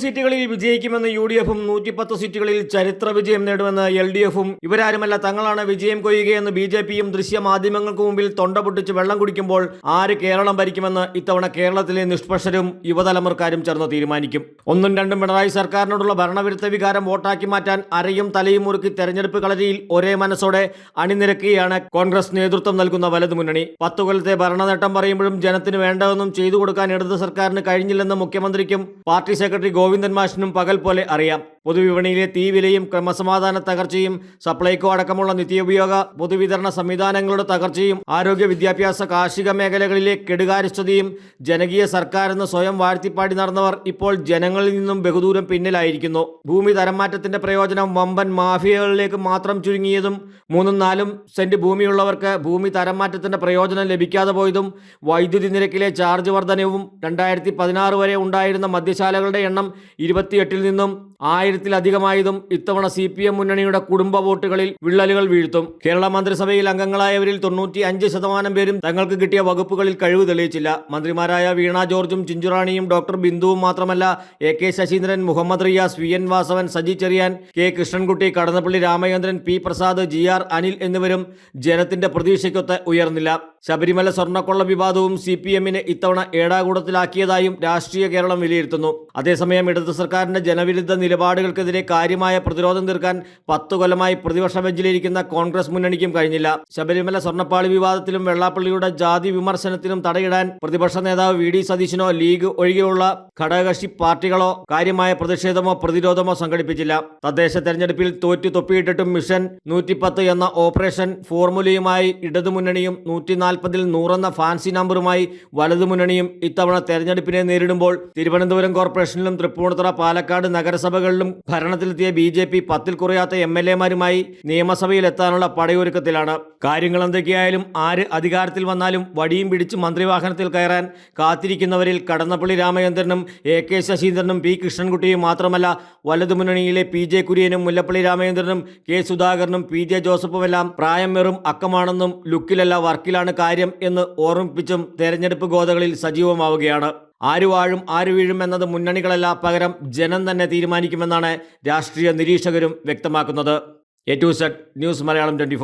സീറ്റുകളിൽ വിജയിക്കുമെന്ന് U D എഫും നൂറ്റിപ്പത്ത് സീറ്റുകളിൽ ചരിത്ര വിജയം നേടുമെന്ന് എൽ ഡി എഫും ഇവരാരുമല്ല തങ്ങളാണ് വിജയം കൊയ്യുകയെന്ന് ബി ജെ പിയും ദൃശ്യ മാധ്യമങ്ങൾക്ക് മുമ്പിൽ തൊണ്ട പൊട്ടിച്ച് വെള്ളം കുടിക്കുമ്പോൾ ആര് കേരളം ഭരിക്കുമെന്ന് ഇത്തവണ കേരളത്തിലെ നിഷ്പക്ഷരും യുവതലമുറക്കാരും ചേർന്ന് തീരുമാനിക്കും. ഒന്നും രണ്ടും പിണറായി സർക്കാരിനോടുള്ള ഭരണവിരുദ്ധ വികാരം വോട്ടാക്കി മാറ്റാൻ അരയും തലയും മുറുക്കി തെരഞ്ഞെടുപ്പ് കളരിയിൽ ഒരേ മനസ്സോടെ അണിനിരക്കുകയാണ് കോൺഗ്രസ് നേതൃത്വം നൽകുന്ന വലതു മുന്നണി. പത്തു കൊല്ലത്തെ ഭരണനേട്ടം പറയുമ്പോഴും ജനത്തിന് വേണ്ടതൊന്നും ചെയ്തു കൊടുക്കാൻ ഇടത് സർക്കാരിന് കഴിഞ്ഞില്ലെന്ന് മുഖ്യമന്ത്രിക്കും പാർട്ടി സെക്രട്ടറി ഗോവിന്ദൻ മാഷിനും പകൽ പോലെ അറിയാം പൊതുവിപണിയിലെ തീവിലയും ക്രമസമാധാന തകർച്ചയും സപ്ലൈകോ അടക്കമുള്ള നിത്യോപയോഗ പൊതുവിതരണ സംവിധാനങ്ങളുടെ തകർച്ചയും ആരോഗ്യ വിദ്യാഭ്യാസ കാർഷിക മേഖലകളിലെ കെടുകാര്യസ്ഥതയും ജനകീയ സർക്കാരെന്ന് സ്വയം വാഴ്ത്തിപ്പാടി നടന്നവർ ഇപ്പോൾ ജനങ്ങളിൽ നിന്നും ബഹുദൂരം പിന്നിലായിരിക്കുന്നു. ഭൂമി തരംമാറ്റത്തിന്റെ പ്രയോജനം വമ്പൻ മാഫിയകളിലേക്ക് മാത്രം ചുരുങ്ങിയതും മൂന്നും നാലും സെന്റ് ഭൂമിയുള്ളവർക്ക് ഭൂമി തരംമാറ്റത്തിന്റെ പ്രയോജനം ലഭിക്കാതെ പോയതും വൈദ്യുതി നിരക്കിലെ ചാർജ് വർധനവും രണ്ടായിരത്തി പതിനാറ് വരെ ഉണ്ടായിരുന്ന മദ്യശാലകളുടെ എണ്ണം ഇരുപത്തിയെട്ടിൽ നിന്നും ആയിരത്തിലധികമായതും ഇത്തവണ സി പി എം മുന്നണിയുടെ കുടുംബ വോട്ടുകളിൽ വിള്ളലുകൾ വീഴ്ത്തും. കേരള മന്ത്രിസഭയിൽ അംഗങ്ങളായവരിൽ തൊണ്ണൂറ്റി അഞ്ച് ശതമാനം പേരും തങ്ങൾക്ക് കിട്ടിയ വകുപ്പുകളിൽ കഴിവ് തെളിയിച്ചില്ല. മന്ത്രിമാരായ വീണ ജോർജും ചിഞ്ചുറാണിയും ഡോക്ടർ ബിന്ദുവും മാത്രമല്ല A K Saseendran Muhammad Riyas V N Vasavan Saji Cherian K Krishnankutty Kadannappally Ramachandran P Prasad G R Anil എന്നിവരും ജനത്തിന്റെ പ്രതീക്ഷയ്ക്കൊത്ത് ഉയർന്നില്ല. ശബരിമല സ്വർണക്കൊള്ള വിവാദവും സി പി എമ്മിനെ ഇത്തവണ ഏടാകൂടത്തിലാക്കിയതായും രാഷ്ട്രീയ കേരളം വിലയിരുത്തുന്നു. അതേസമയം ഇടതു സർക്കാരിന്റെ ജനവിരുദ്ധ നിലപാടുകൾക്കെതിരെ കാര്യമായ പ്രതിരോധം തീർക്കാൻ പത്തു കൊല്ലമായി പ്രതിപക്ഷ ബെഞ്ചിലിരിക്കുന്ന കോൺഗ്രസ് മുന്നണിക്കും കഴിഞ്ഞില്ല. ശബരിമല സ്വർണപ്പാളി വിവാദത്തിലും വെള്ളാപ്പള്ളിയുടെ ജാതി വിമർശനത്തിലും തടയിടാൻ പ്രതിപക്ഷ നേതാവ് വി. ഡി. സതീശനോ ലീഗ് ഒഴികെയുള്ള ഘടകകക്ഷി പാർട്ടികളോ കാര്യമായ പ്രതിഷേധമോ പ്രതിരോധമോ സംഘടിപ്പിച്ചില്ല. തദ്ദേശ തെരഞ്ഞെടുപ്പിൽ തോറ്റു തൊപ്പിയിട്ടിട്ടും മിഷൻ നൂറ്റിപ്പത്ത് എന്ന ഓപ്പറേഷൻ ഫോർമുലയുമായി ഇടതുമുന്നണിയും നൂറ്റി നാൽപ്പതിൽ നൂറെന്ന ഫാൻസി നമ്പറുമായി വലതുമുന്നണിയും ഇത്തവണ തെരഞ്ഞെടുപ്പിനെ നേരിടുമ്പോൾ തിരുവനന്തപുരം കോർപ്പറേഷനിലും തൃപ്പൂണിത്തുറ പാലക്കാട് നഗരസഭകളിലും ഭരണത്തിലെത്തിയ ബി ജെ പി പത്തിൽ കുറയാത്ത എം എൽ എമാരുമായി നിയമസഭയിൽ എത്താനുള്ള പടയൊരുക്കത്തിലാണ്. കാര്യങ്ങൾ എന്തൊക്കെയായാലും ആര് അധികാരത്തിൽ വന്നാലും വടിയും പിടിച്ച് മന്ത്രിവാഹനത്തിൽ കയറാൻ കാത്തിരിക്കുന്നവരിൽ കടന്നപ്പള്ളി രാമചന്ദ്രനും എ കെ ശശീന്ദ്രനും പി കൃഷ്ണൻകുട്ടിയും മാത്രമല്ല വലതുമുന്നണിയിലെ പി ജെ കുര്യനും മുല്ലപ്പള്ളി രാമചന്ദ്രനും കെ സുധാകരനും പി ജെ ജോസഫുമെല്ലാം പ്രായം വെറും അക്കമാണെന്നും ലുക്കിലല്ല വർക്കിലാണ് കാര്യം എന്ന് ഓർമ്മിപ്പിച്ചും തെരഞ്ഞെടുപ്പ് ഗോതകളിൽ സജീവമാവുകയാണ്. ആര് വാഴും ആര് വീഴും എന്നത് മുന്നണികളല്ല പകരം ജനം തന്നെ തീരുമാനിക്കുമെന്നാണ് രാഷ്ട്രീയ നിരീക്ഷകരും വ്യക്തമാക്കുന്നത്. A to Z news Malayalam twenty